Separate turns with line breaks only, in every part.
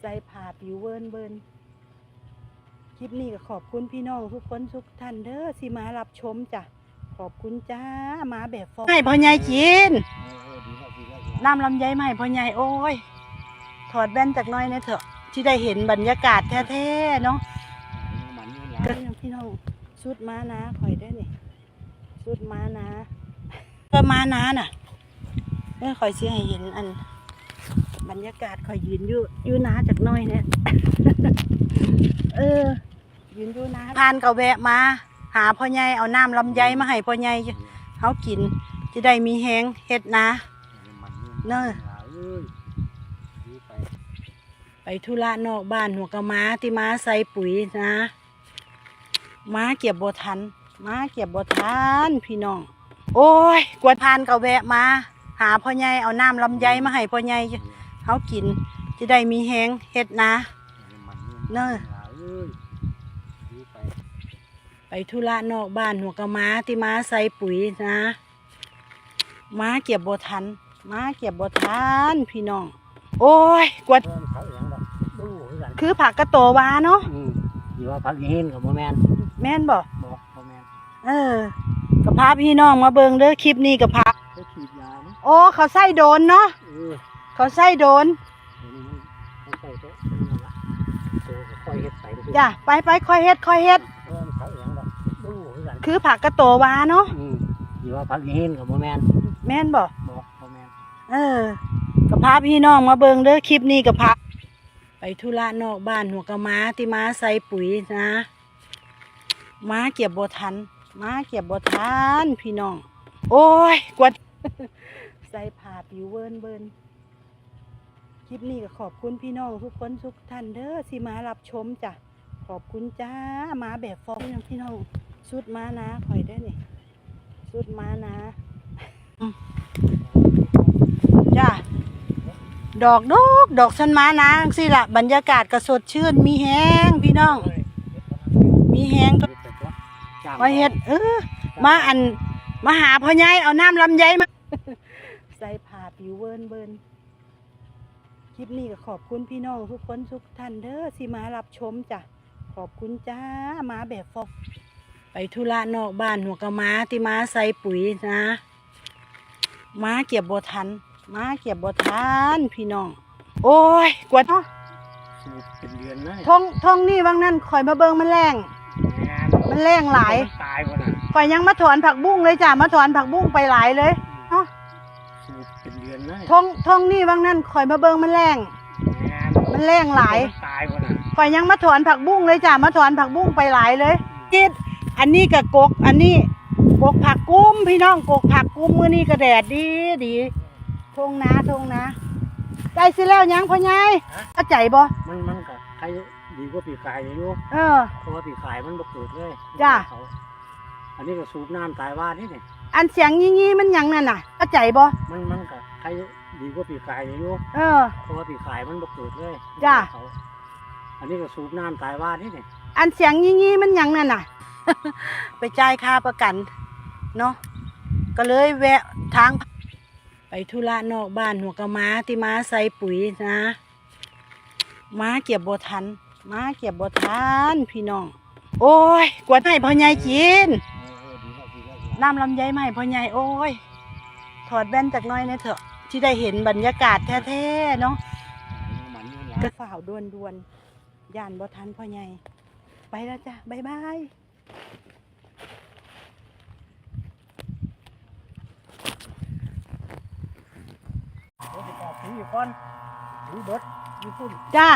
ใส่ผ้าปิวเวินเบินคลิปนี้ก็ขอบคุณพี่น้องทุกคนทุกท่านเด้อที่มารับชมจ้ะ ขอบคุณจ้ามาแบบฟอให้พ่อใหญ่กินน้ำลำไยใหม่พ่อใหญ่โอ้ย ถอดแว่นจากหน้อยนะเถอะ ที่ได้เห็นบรรยากาศแท้ๆเนาะก็พี่น้องสุดม้านะคอยได้นี่สุดม้านะก็ม้านะน่ะเมื่อคอยเสียให้เห็นอัน บรรยากาศคอยยืนอยู่อยู่นาจากหน้อยเนี่ยเออ ยืนอยู่นาทานก็แวะมา หาพ่อใหญ่เอาน้ำลำไยมาให้พ่อใหญ่เขากินจะได้มีแหงเฮ็ดนาเนอะไปธุระนอกบ้านหัวกะม้าที่ม้าใส่ปุ๋ยนะม้าเก็บบ่ทันม้าเก็บบ่ทันพี่น้อง โอ้ยกวดพานก็แวะมา หาพ่อใหญ่เอาน้ำลำไยมาให้พ่อใหญ่ เขากินจะได้มีแหงเฮ็ดนาเนอะไปธุระนอกบ้านหัวกะม้าที่ม้าใส่ปุ๋ยนะม้าเก็บบ่ทันม้าเก็บบ่ทันพี่น้อง โอ้ยกวดคือผักกระโตวาเนาะ
อยู่ว่าพักเห็นกับโมแมน
แม่นบ่
บอกโมแมน
เออกับพาพี่น้องมาเบิ่งเด้อคลิปนี้กับพา
เขาฉีดยานะ
โอ้เขาใส่โดนเนาะ
เออ
เขาใส่โดน
เดี๋ยวนี้มันใส่โต๊ะนั่นละโต๊ะก็ค่อยเฮ็ดไป
จ้ะไปไปค่อยเฮ็ดค่อยเฮ็ด
เออเขาเองดอกดูคือกัน
คือผักกระโตวาเนาะ
อืมอยู่ว่าพักเห็นกับโมแมน
แม่นบ่
บอกโมแมน
เออกับพาพี่น้องมาเบิ่งเด้อคลิปนี้กับพาไปธุระนอกบ้านหัวกะม้าที่ม้าใส่ปุ๋ยนะม้าเก็บบ่ทันม้าเก็บบ่ทันพี่น้อง โอ้ยกวด ใส่ผ้าปิวเวินเบิน คลิปนี้ก็ขอบคุณพี่น้องทุกคนทุกท่านเด้อที่มารับชมจ้ะขอบคุณจ้ามาแบบฟองพี่น้องสุดมานะคอยได้นี่สุดมานะจ้าดอกดอกดอกสันมานะสิละบรรยากาศก็สดชื่นมีแห้งพี่น้อง มีแห้งก็มาเฮ็ดเออมาอันมาหาพ่อใหญ่เอาน้ำลำไยมาใส่ผ้าปิวเวินเบิน คลิปนี้ก็ขอบคุณพี่น้องทุกคนทุกท่านเด้อที่มารับชมจ้ะ ขอบคุณจ้ามาแบบฟอกไปธุระนอกบ้านหัวกะม้าที่ม้าใส่ปุ๋ยนะม้าเก็บบ่ทันม้าเก็บบ่ทันพี่น้อง โอ้ยกวดเนาะ
สูบเป็นเดือนนะ
ท้องท้องนี่ว่างนั่นคอยมาเบิงมันแรงมันแรงหลาย
ตายกว่านั้น
ข่อยยังมาถอนผักบุ้งเลยจ้ะมาถอนผักบุ้งไปหลายเลยเนาะ
สูบเป็ นเดือนนะ
ท้องท้องนี่ว่างนั่นข่อยมาเบิงมันแรงมันแรงหลาย
ตายกว่านั้น
ข่อยยังมาถอนผักบุ้งเลยจ้ะมาถอนผักบุ้งไปหลายเลยจิตอันนี้กับกก อันนี้กกผักกุ้มพี่น้องกกผักกุ้มมื้อนี้ก็แดดดีดีทงนาทงนาใจสิแล้วยังพ่อใหญ่เข้าใจบ่
มันมันก็ใครดีกว่าปีกายอยู่
เออ
เพราะว่าปีกายมันบ่เกิดเลย
จ้ะ
เขาอันนี้ก็สูบน้ำตายว่านี่นี่
อันเสียงงี้ๆมันหยังนั่นน่ะเข้าใจบ่
มันมันก็ใครดีกว่าปีกายอยู่
เออ
เพราะว่าปีกายมันบ่เกิดเลย
จ้ะ
เขาอันนี้ก็สูบน้ำตายว่านี่นี่
อันเสียงงี้ๆมันหยังนั่นน่ะ ไปจ่ายค่าประกันเนาะก็เลยแวะทาง ไปธุระนอกบ้านหัวกะม้าที่ม้าใส่ปุ๋ยนะ ม้าเก็บบ่ทัน ม้าเก็บบ่ทันพี่น้อง โอ้ยกวดให้พ่อใหญ่กิน น้ำลำไยมาให้พ่อใหญ่โอ้ย ถอดแว่นจากหน้อยเนี่ยเถอะที่ได้เห็นบรรยากาศแท้ๆเนาะ
มันนี่
ก็
ละ
ฝ่าวดวนดวนๆย่านบ่ทันพ่อใหญ่ ไปแล้วจ้ะบ๊ายบาย
เดี๋ยวสิตอบถึงอยู่ก่อนถึงเบิดอยู่พุ่น
จ้า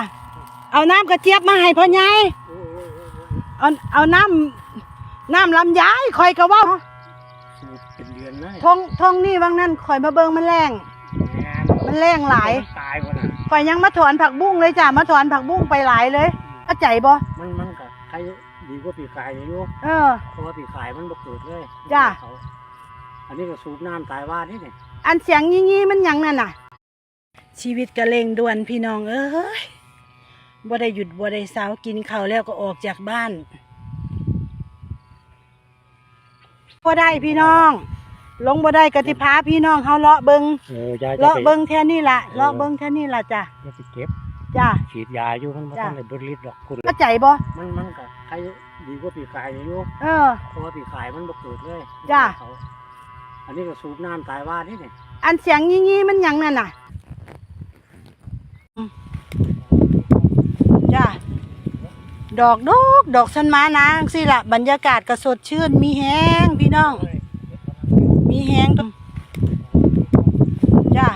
เอาน้ำกระเจี๊ยบมาให้พ่อใหญ่
โอ้ยโอ้ยโอ้ยโอ้ย
เอาเอาน้ำน้ำลำไยคอยกะว่า
สูบเป็นเดือนนะ
ท้องท้องนี่ว่างนั่นคอยมาเบิงมันแรงมันแรงหลาย
ตายกว่านั้น
คอยยังมาถอนผักบุ้งเลยจ้ะมาถอนผักบุ้งไปหลายเลยเข้าใจบ่
มันมันก็ใครดีกว่าปีกายอยู่
เออ
เพราะว่าปีกายมันบ่เกิดเลย
จ้ะ
เขาอันนี้ก็สูบน้ำตายว่านี่นี่
อันเสียงงี้ๆมันหยังนั่นน่ะ ชีวิตกระเลงด่วนพี่น้องเอ้ยบ่ได้หยุดบ่ได้เสากินข้าวแล้วก็ออกจากบ้าน บ่ได้พี่น้อง ลงบ่ได้กติพาพี่น้องเฮาเลาะเบิง
เออจะ
เลาะเบิงแค่นี้ล่ะเลาะเบิงแค่นี้ล่ะจ้ะ
จะสิเก็บ
จ้า
ฉีดยาอยู่มันบ่
จ้ะ
ทันได้เบิดฤทธิ์ดอกคุณ
เข้าใจบ่
มันมันก็ใครดีกว่าปีกายอยู่
เออ
เพราะว่าปีกายมันบ่เกิดเลย
จ้ะ
เขาอันนี้ก็สูบน้ำตายว่านี่นี่
อันเสียงงี้ๆมันหยังนั่นน่ะอืมจ้า ดอกดอกดอกสันมานางสิละบรรยากาศก็สดชื่น มีแห้งพี่น้อง มีแห้งตรงจ้า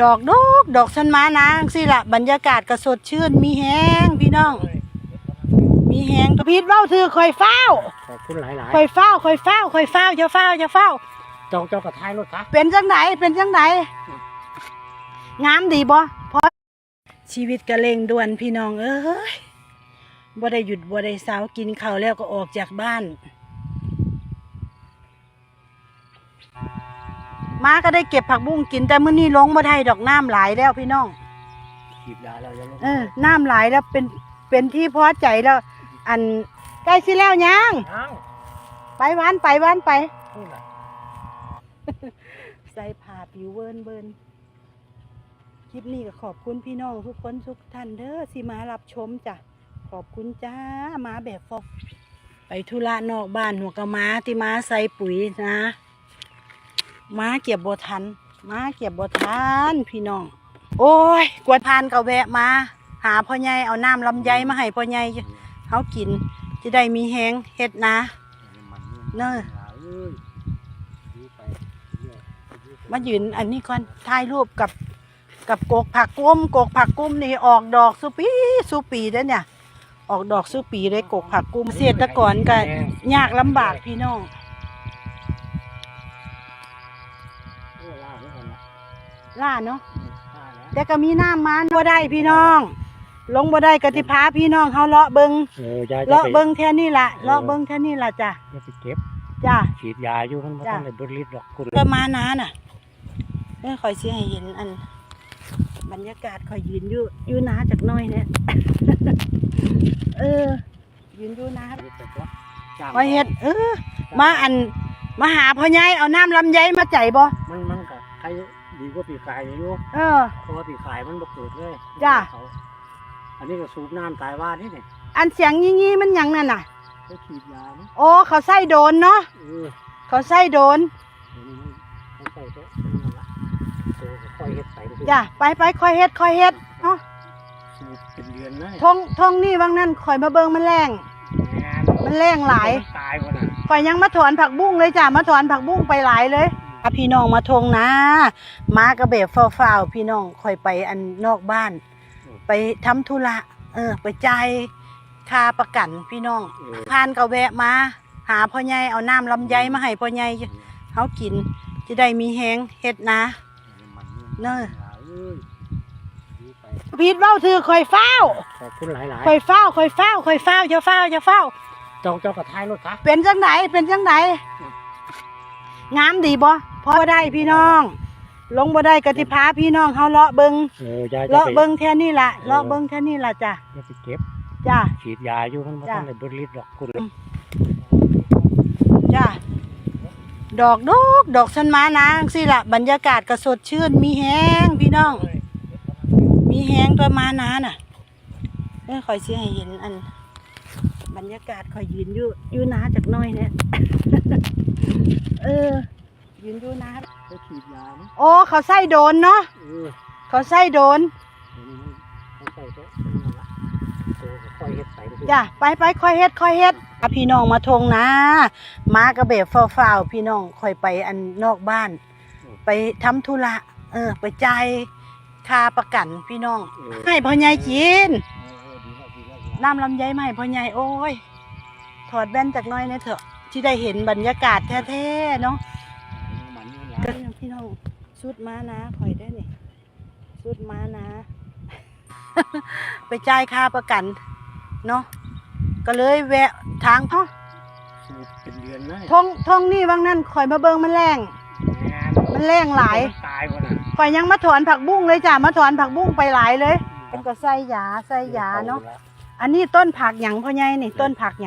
ดอกดอกดอกสันมานางสิละบรรยากาศก็สดชื่น มีแห้งพี่น้อง มีแห้งพีดเว้าถือคอยเฝ้า
ขอบคุณหลาย
คอยเฝ้าคอยเฝ้าคอยเฝ้าจะเฝ้าจะเฝ้า
ๆเจ้าเจ้ากระท้ายรถคะ
เป็นจังไหนเป็นจังไหนงามดีบ่พอชีวิตกะเร่งด่วนพี่น้องเอ้ย บ่ได้หยุดบ่ได้เสากินข้าวแล้วก็ออกจากบ้าน มาก็ได้เก็บผักบุ้งกินแต่มื้อนี้ลงบ่ได้ดอกน้ำหลายแล้วพี่น้อง
ฉีดยาแล้วยัง
เออน้ำหลายแล้วเป็นเป็นที่พอใจแล้ว อันใกล้สิแล้วยัง
อ้าว
ไปหวานไปหวานไป
นี่แหละ
ใส่ผ้าผิวเวินเบินคลิปนี้ก็ขอบคุณพี่น้องทุกคนทุกท่านเด้อที่มารับชมจ้ะ ขอบคุณจ้ามาแบบฟอกไปธุระนอกบ้านหัวกะม้าที่มาใส่ปุ๋ยนะม้าเก็บบ่ทันม้าเก็บบ่ทันพี่น้อง โอ้ยกวดพานก็แวะมา หาพ่อใหญ่เอาน้ำลำไยมาให้พ่อใหญ่เขากินจะได้มีแหงเฮ็ดนะเนอะมายืนอันนี้ก่อนถ่ายรูปกับกับกกผักกุ้มกกผักกุ้มนี่ออกดอกสุปีสุปีเด้อเนี่ย ออกดอกสุปีเลยกกผักกุ้มเกษตรกรก็ยากลำบากพี่น้อง
เออล่าไว้ก่อนนะ
ล่าเนาะ
ล่าแล้ว
แต่ก็มีน้ำมันบ่ได้พี่น้อง ลงบ่ได้กติพาพี่น้องเฮาเลาะเบิง
เออยายจะ
เลาะ
ไป
เบิงแค่นี้ล่ะเลาะเบิงแค่นี้ล่ะจ้ะ
อย่าไปเก็บ
จ้ะ
ฉีดยาอยู่มันบ่
จ้ะ
ทันได้เบิดฤทธิ์ดอกคุณ
ก็มานาน่ะเอ้ยคอยสิให้เห็นอัน บรรยากาศคอยยืนอยู่อยู่นาจากหน้อยเนี่ยเออ ยืนอยู่นาคอยเฮ็ด เออ มาอันมาหาพ่อใหญ่เอาน้ำลำไยมาใจบ่
มันมันก็ใครดีกว่าปีกายอยู่
เออ
เพราะว่าปีกายมันบ่เกิดเลย
จ้ะ
เขาอันนี้ก็สูบน้ำตายว่านี่นี่
อันเสียงงี้ๆมันหยังนั่นน่ะ
เขาฉีดยานะ
โอ้เขาใส่โดนเนาะ
เออ
เขาใส่โดน
เดี๋ยวนี้มันมันใส่ตัวนั่นละตัวก็ค่อยเฮ็ดไปเรื่อยๆ
จ้ะไปไปคอยเฮ็ดคอยเฮ็ดเนาะ
สูบเป็นเดือนนะ
ทงทงนี่บางนั่นคอยมาเบิงมันแรง
งาน
มันแรงหลาย
มันตายหมดน่ะ
ข่อยยังมาถอนผักบุ้งเลยจ้ะมาถอนผักบุ้งไปหลายเลยพาพี่น้องมาทงนะ มากระเบบฟ้าวๆพี่น้องข่อยไปอันนอกบ้าน ไปทำธุระเออ ไปจ่ายค่าประกันพี่น้อง
เออ
พานก็แวะมา หาพ่อใหญ่เอาน้ำลำไยมาให้พ่อใหญ่เขากินจะได้มีแหงเฮ็ดนะเนอะ
เอ้ยดูไป
พีดเว้าถือข่อยเฝ้าว
ขอบคุณหลาย
ข่อยเฝ้าวข่อยเฝ้าวข่อยเฝ้าวจะเฝ้าวจะเฝ้าว
ๆเจ้าเจ้ากระท้ายรถคะ
เป็นจังไหนเป็นจังไหนงามดีบ่พอได้พี่น้อง ลงบ่ได้กติพาพี่น้องเฮาเลาะเบิง
เออยายจะ
เลาะ
ไป
เบิงแค่นี้ล่ะเลาะเบิงแค่นี้ล่ะจ้ะ
อย่าไปเก็บ
จ้ะ
ฉีดยาอยู่มันบ่
จ้ะ
ทันได้เบิดฤทธิ์ดอกคุณ
จ้ะ ดอกดอกดอกสันมานางสิล่ะบรรยากาศก็สดชื่น มีแห้งพี่น้อง มีแห้งตัวมานาน่ะเอ้ยคอยสิให้เห็นอัน บรรยากาศคอยยืนอยู่อยู่นาจากหน้อยเนี่ยเออ ยืนอยู่นา
เขาฉีดยานะ
โอ้เขาใส่โดนเนาะ
เออ
เขาใส่โดน
เดี๋ยวนี้มันมันใส่ตัวนั่นละตัวก็ค่อยเฮ็ดไปเรื่อยๆ
จ้ะไปไปคอยเฮ็ดคอยเฮ็ดพาพี่น้องมาทงนะ มากระเบบฟ้าวๆพี่น้องคอยไปอันนอกบ้าน ไปทำธุระเออ ไปจ่ายค่าประกันพี่น้อง
เออ
ให้พ่อใหญ่กิน
เออเออดีแล้วดีแล้วดีแล้ว
น้ำลำไยมาให้พ่อใหญ่โอ้ย ถอดแว่นจากหน้อยเนี่ยเถอะที่ได้เห็นบรรยากาศแท้ๆเนาะ
มันนี่
ก็
ละ
พี่น้องสุดม้านะคอยได้นี่สุดม้านะ ไปจ่ายค่าประกัน เนาะก็เลยแวะทางเนาะ
สู บเป็นเดือนนะ
ทงทงนี่บางนั่นคอยมาเบิงมันแรง
งาน
มันแรงหลาย
มันตายหมดน่ะ
คอยยังมาถอนผักบุ้งเลยจ้ะมาถอนผักบุ้งไปหลายเลยเป็นก็ใส่ยาใส่ยาเนาะอันนี้ต้นผักหยังพ่อใหญ่นี่ต้นผักหยัง